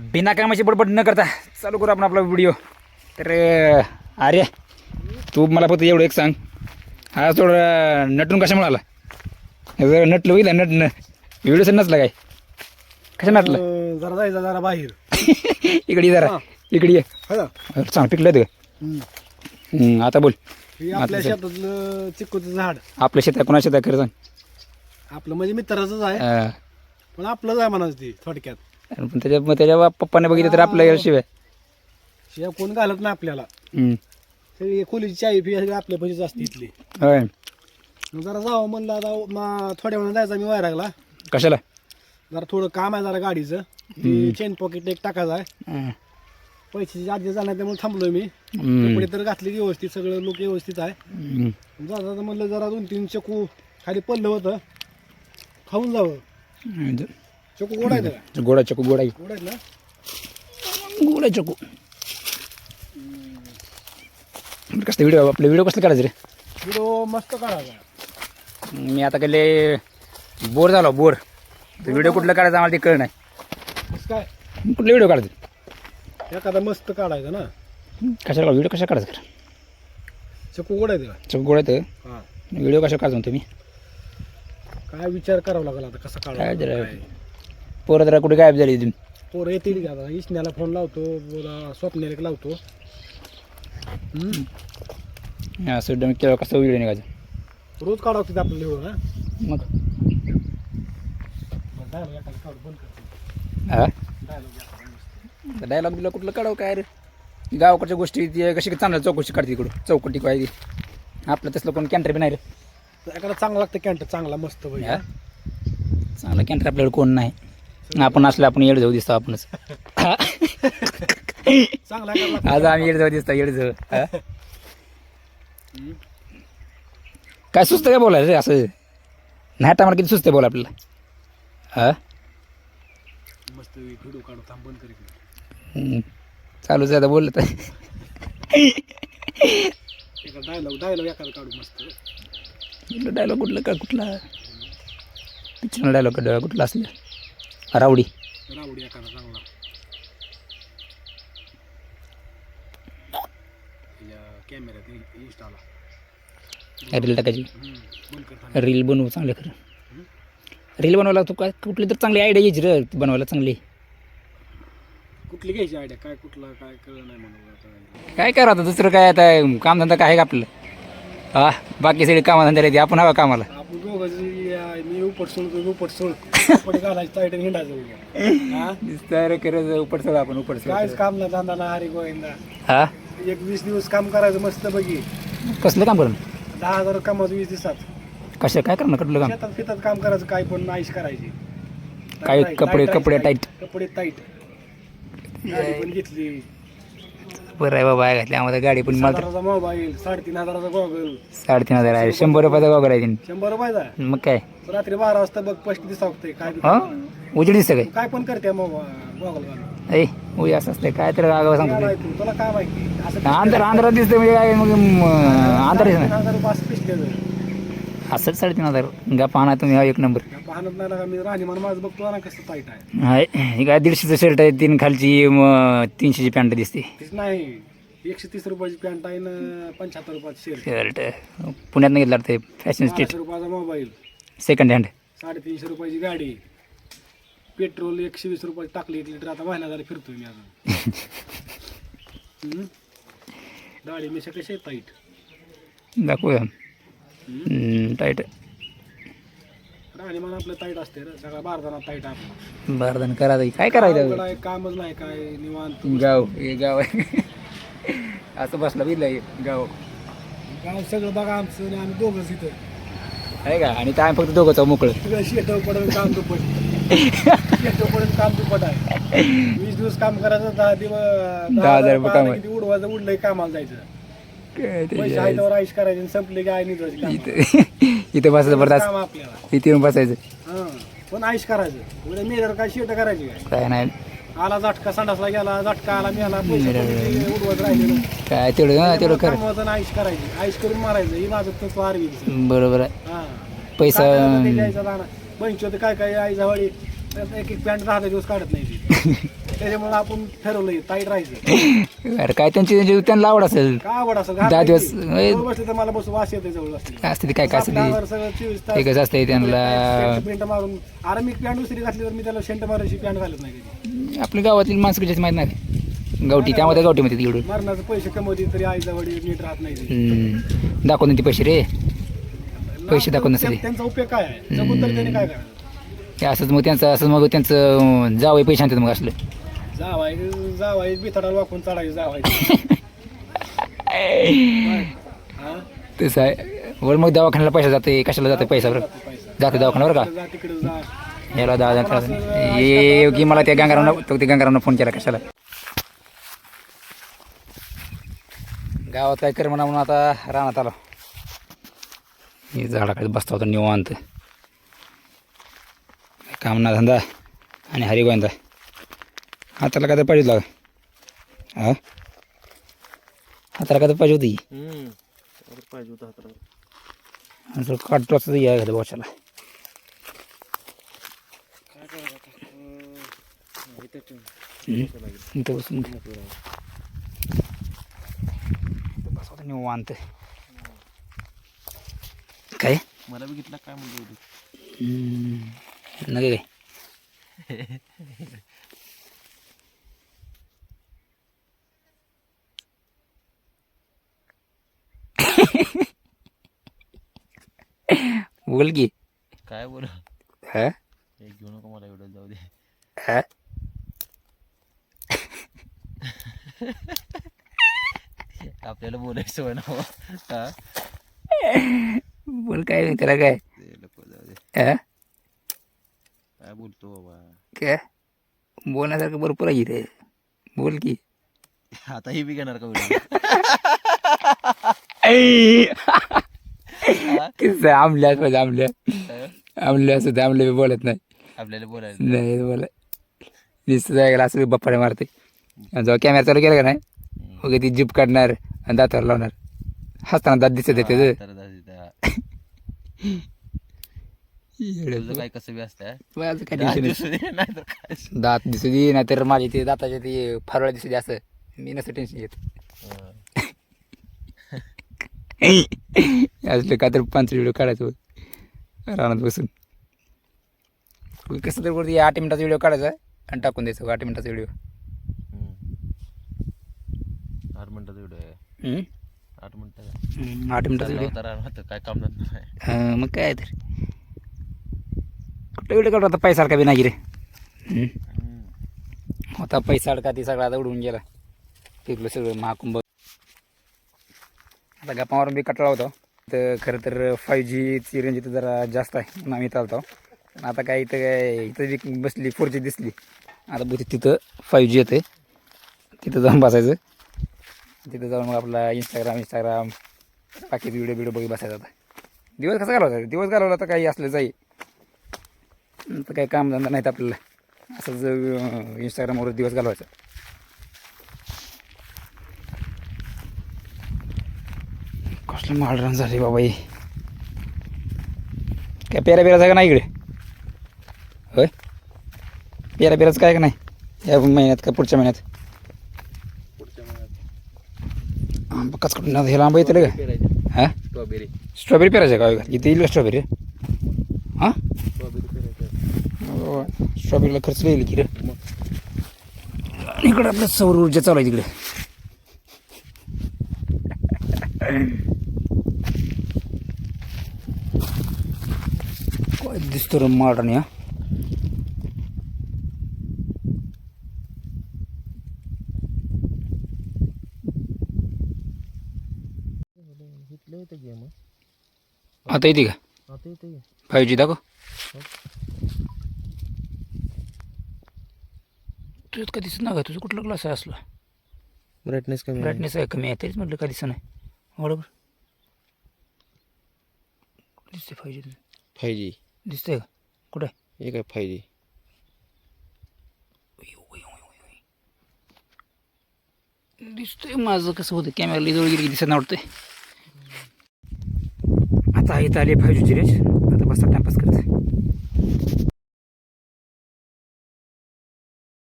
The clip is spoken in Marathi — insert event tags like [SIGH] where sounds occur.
बिना कामाची बडबड न करता चालू करू आपण आपला व्हिडिओ तर अरे तू मला फक्त एवढं एक सांग. हा थोडं नटून कशामुळे आला? जर नटलं होईल नटणं व्हिडिओ नसला काय? कशा नटलं? जरा जायचं जरा बाहेर. इकडे [LAUGHS] जरा इकडे ये. ना? चांग पिकलं ते. आता बोल. आपल्या शेतातलं चिक्कूचं झाड. आपल्या शेतात कोणा शेतात खरं सांग? आपलं म्हणजे मित्राचंच आहे. पण आपलंच आहे म्हणायचं ते थोडक्यात. पण त्याच्या मग त्याच्या पप्पाने बघितलं तर आपल्या शिवाय शिवाय कोण घालत नाही आपल्याला. हम्म. सगळी खोलीची चावी फी सगळी आपल्या पैसेच असते इथली. होय. मग जरा जावं म्हणलं आता मा- थोड्या वेळा जायचा मी वैरागला. कशाला? जरा थोडं काम आहे जरा गाडीचं. चेन पॉकेट एक टाकायचं आहे. हं. पैशाची आधी झाला त्यामुळे थांबलोय मी. हम्म. कपडे तर घातले व्यवस्थित सगळं लोक व्यवस्थित आहे. हम्म. जाता जाता म्हणलं जरा दोन तीन चकू खाली पडलं होतं. खाऊन जावं. चकू गोड आहे का गोडा चकू गोडा गोड आहेत ना? गोडा चकू. कसं व्हिडिओ आपले व्हिडिओ कसले काढायचे रे? व्हिडिओ मस्त काढायचा. मी आता केले बोर झालो बोर. तर व्हिडिओ कुठलं काढायचं आम्हाला ते कळ नाही. कसं काय? कुठले व्हिडिओ काढायचे? एखादा मस्त काढायचा ना? कशाला व्हिडिओ कशा काढायचं खरं? चकू गोड आहे का चकू गोडा तर हा. व्हिडिओ कशा काढतो तुम्ही काय विचार करावा लागला आता कसा काय काढायचा जरा काय. पोरं जरा कुठे गायब झाली इथून? पोरं येतील का आता. इशण्याला फोन लावतो बोला स्वप्नेला लावतो. हम्म. असं डम कसं व्हिडिओ निघायचं? रोज काढावं तिथे आपलं लिहून हा? मग? dialogue एखादा काढू, बंद करतो. हा? Dialogue एखादा. डायलॉग बिलॉग कुठलं काढावं काय रे? गावाकडच्या गोष्टी ते कशी चांगल्या चौकशी काढते इकडं चौकटी काय आपलं तसलं कोण कॅन्टर बी नाही रे. एखादा चांगला लागतं कॅन्ट चांगला मस्त भाई? चांगलं कॅन्टर आपल्याकडे कोण नाही. आपण असलं आपण येड जाऊ दिसतो आपणच. चांगला. आज आम्ही येड जाऊ दिसतो येड जाऊ. हा? काय सुस्त काय बोलायचं रे असं? नाही टायमाला किती सुस्त बोला आपल्याला. हा? मस्त व्हिडिओ काढू थांब बंद कर इकडे. हम्म. चालूच आहे आता. बोललं तर डायलॉग डायलॉग एखादा काढू मस्त. कुठलं डायलॉग कुठलं का कुठला? पिक्चर डायलॉग कुठला असलं? रावडी. रावडी एखादा चांगला. कॅमेऱ्यात इंस्टाला रील टाकायची. रील बनवू चांगले खरं. रील बनवायला तू काय कुठली तर चांगली आयडिया यायची रे बनवायला चांगली. कुठली घ्यायची आयडिया काय कुठला काय कळलं नाही म्हणून काय करा आता? दुसरं काय आता? कामधंदा काय आहे का आपलं? हा बाकी सगळे कामधंदा राहते आपण हवा कामाला. आपण दोघं मी उपट सोड उपट सोड. कपडे घालायचं ताईट हिंडायचं उद्या. हा? दिसतं करत उपट सगळं आपण उपट कायच काम ना धंदा ना हरी गोविंदा. हा? एक वीस दिवस काम करायचं मस्त बघी कसलं काम करून? दहा हजार कमावतो वीस दिवसात. कसं काय करणार कुठलं काम? शेतात फितात काम करायचं काय पण नाईश करायची. काय कपडे कपडे टाईट. टाईट कपडे टाईट गाडी पण घेतली. बरं आहे बाबा घातली आम्हाला गाडी पण मला हजाराचा मोबाईल साडेतीन हजाराचा गॉगल. साडेतीन हजार आहे. शंभर रुपयाचा वगैरे आहे शंभर रुपयाचा मग काय? रात्री बारा वाजता बघ पष्ट दिसावते काय हा? उजेड दिसतं काय काय पण करते गॉगल घालून ऐ उद्या असं असतं काय तर आगाव काय सांगतो माहिती, तुला काय माहिती? असं ते. अंधार अंधारात दिसतं म्हणजे काय मग अंधार नाही हजार रुपये असं असंच साडेतीन हजार गा पाहणार तुम्ही हा एक नंबर. पाहणत नाही लागा मी राहणीमान माझं बघतो ना कसं टाईट आहे. हाय हे काय दीडशेचं शर्ट आहे तीन खालची मग तीनशेची पॅन्ट दिसते. तीच नाही एकशे तीस रुपयाची पॅन्ट आहे ना पंच्याहत्तर रुपयाची शर्ट शर्ट पुण्यात घेतला ते फॅशन स्ट्रीट बाराशे रुपयाचा मोबाईल सेकंड हँड साडेतीनशे रुपयाची गाडी. पेट्रोल एकशे वीस रुपयाची टाकली एक लिटर आता महिना झाला फिरतोय मी अजून. [LAUGHS] हम्म? दाढी मिशा कशी आहे टाईट दाखवूया. टाईट राहणीमान आपलं टाईट असते रे सगळा बारदाना टाईट आपला. बरं करा ताई. काय करायचं आहे, कामच नाही काय निवांत गाव हे गाव आहे. असं बसलं बिरलं गाव. गाव सगळं बघा आमचं आणि आम्ही दोघंच इथं. आहे का? आणि काय फक्त दोघंच आहोत मोकळं. सगळं पडून काम दुप्पट. [LAUGHS] शेत पडून काम दुप्पट आहे. वीस दिवस काम करायचं दहा दिवस दहा हजार रुपये काम आहे. उडवायचं उडलंय कामाला जायचं. काय ते पैसे आहे त्यावर आईश करायचे आणि संपले की आई निघायची काम. इथं [LAUGHS] इथं बसायचं बरं काम आपल्याला. इथे येऊन बसायचं. हा पण आईश करायचं? उद्या काय शेट करायची काय? काय नाही. आला झटका संडासला गेला झटका आला मी आला पैसे पडले, उडवत राहिलेलं. काय तेवढं हा, तेवढं कर. कामाचं आणि आईश करायची. आईश करून मारायचं. ही माझं तत्व आरवी बरोबर आहे. हा. पैसा दाना. बहिणीची होते काय काय आईचा वडी एक एक पॅन्ट दहा दहा दिवस काढत नाही ती. [LAUGHS] त्याच्यामुळे आपण ठरवलंय ताईट राहायचं. अरे काय त्यांची त्यांची त्यांना आवड असेल काय आवड असेल? दहा दिवस, ए, जवळ बसले तर मला बस वास येते जवळ बसले. असते ते काय काय असते ते. सगळं चोवीस तास. ते कसं असतंय त्यांना पेंट मारून अरे मी पॅन्ट दुसरी घातली तर मी त्याला शेंट मारायची पॅन्ट घालत नाही कधी. आपल्या गावातील माणसं कशाच माहीत नाही. गावठी त्यामुळे त्या गावठी मध्ये एवढं. मरणाचं पैसे कमवते तरी आईचा वडील नीट राहत नाही. ते. हम्म. दाखवून ते पैसे रे. पैसे दाखवून नसते. त्या- त्यांचा उपयोग काय आहे? जगून तरी त्याने काय करायचं ते असंच मग त्यांचं असं मग त्यांचं जावं पैसे आणतात मग असलं. जावाय जावाय बिथाडाला वाकून चढायचं जावाय. [LAUGHS] हा? तसं आहे. वर मग दवाखान्याला पैसा जाते कशाला जाते पैसा बरं? जाते दवाखान्यावर का? जा तिकडे जा. याला दहा हजार ये की मला त्या गंगारावनं तो त्या गंगारावनं फोन केला कशाला? गावात काय कर म्हणा म्हणून आता रानात आलो. मी झाडाकडे बसता होता निवांत. काम ना धंदा आणि हरिगोविंदा. हाताला काय तर पाहिजे लागा हा? हाताला काय तर पाहिजे होती पाहिजे होता हाताला. काढतो असं या घरी हम्म. इथं बसून बसवतो निवांत. काय? मला बघितलं काय म्हणतो हम्म. नका काय [LAUGHS] बोल की। काय बोल? हा? घेऊ नको मला एवढं जाऊ दे. हा? आपल्याला बोलायचं होय ना हो. हा? बोल काय नाही त्याला काय? ते नको जाऊ दे. हा? काय बोलतो बाबा? काय? बोलण्यासारखं भरपूर आहे इथे. बोल की. आता ही बी घेणार का [LAUGHS] [LAUGHS] [LAUGHS] किस्सा आमल्या असं आमल्या. आमल्या असं ते आमल्या बी बोलत नाही. आपल्याला बोलायचं नाही बोला नुसतं जायला असं बप्पाने मारते आणि जेव्हा कॅमेरा चालू केला का नाही मग ती जीप काढणार आणि दातावर लावणार. हसताना दात दिसत आहे त्याचं तर दादी त्या- तुझं काय कसं बी असतं माझं काय दिसत नाही. नाही तर काय दात दिसू दे नाहीतर माझे ते दाताचे ते फरवळ दिसू दे असं. मी नसतं टेन्शन घेत. हं. असलं का तर पाच व्हिडिओ काढायचो रानात बसून. कसं तर वरती आठ मिनिटाचा व्हिडिओ काढायचा आणि टाकून द्यायचं आठ मिनिटाचा व्हिडिओ. आठ मिनिटाचा व्हिडिओ आहे. आठ मिनिटं आठ मिनिटाचा व्हिडिओ. काय काम नाही. हा, मग काय तर? कुठं व्हिडिओ काढू आता? पैसारखा बी नाही रे. होता पैसा अडका ती सगळा आता उडून गेला. तिथलं सगळं महाकुंभ आता गप्पावरून बी कटला होता. तर खरं तर फाय जीची रेंज इथं जरा जास्त आहे म्हणून आम्ही इथं आलतो. पण आता काय इथं काय इथं जी बसली फोर जी दिसली. आता बहुतेक तिथं फाईव्ह जी येते तिथं जाऊन बसायचं. तिथं जाऊन मग आपला इंस्टाग्राम इंस्टाग्राम बाकीचे व्हिडिओ बिडिओ बघी बसायचा आता. दिवस कसा घालवायचा दिवस घालवला तर काही असलं जाई. तर काही कामधंदा नाहीत आपल्याला. असंच इंस्टाग्रामवर दिवस घालवायचा. माळरान झाले बाबा हे काय पेरा पेराचा का नाही इकडे? होय? पेरा पेराचं काय का नाही? या महिन्यात का पुढच्या महिन्यात? आंबा कच कुठून हे लांब येतं का? हां? स्ट्रॉबेरी स्ट्रॉबेरी पेरायचं का? का इथे येईल का स्ट्रॉबेरी हां? स्ट्रॉबेरीला खर्च येईल की रे. इकडं आपलं सौर ऊर्जा चालू आहे तिकडे काय दिसतो रे मॉडर्न या. आता येते का? आता येतं फाईव्ह जी दाखव. तुझं का दिसत ना का? तुझं कुठलं क्लास आहे असलं? ब्राईटनेस कमी ब्राईटनेस आहे कमी आहे. तरीच म्हटलं का दिसत नाही. बरोबर? दिसते फाईव्ह जी फाय जी दिसतंय का? कुठे हे काय फाय जी दिसतंय माझं कसं होतं कॅमेरा जवळ गेली दिसत नाही वाटतंय. आता इथं आले फाईव्ह जी रेंज आता बसता टाइमपास करते.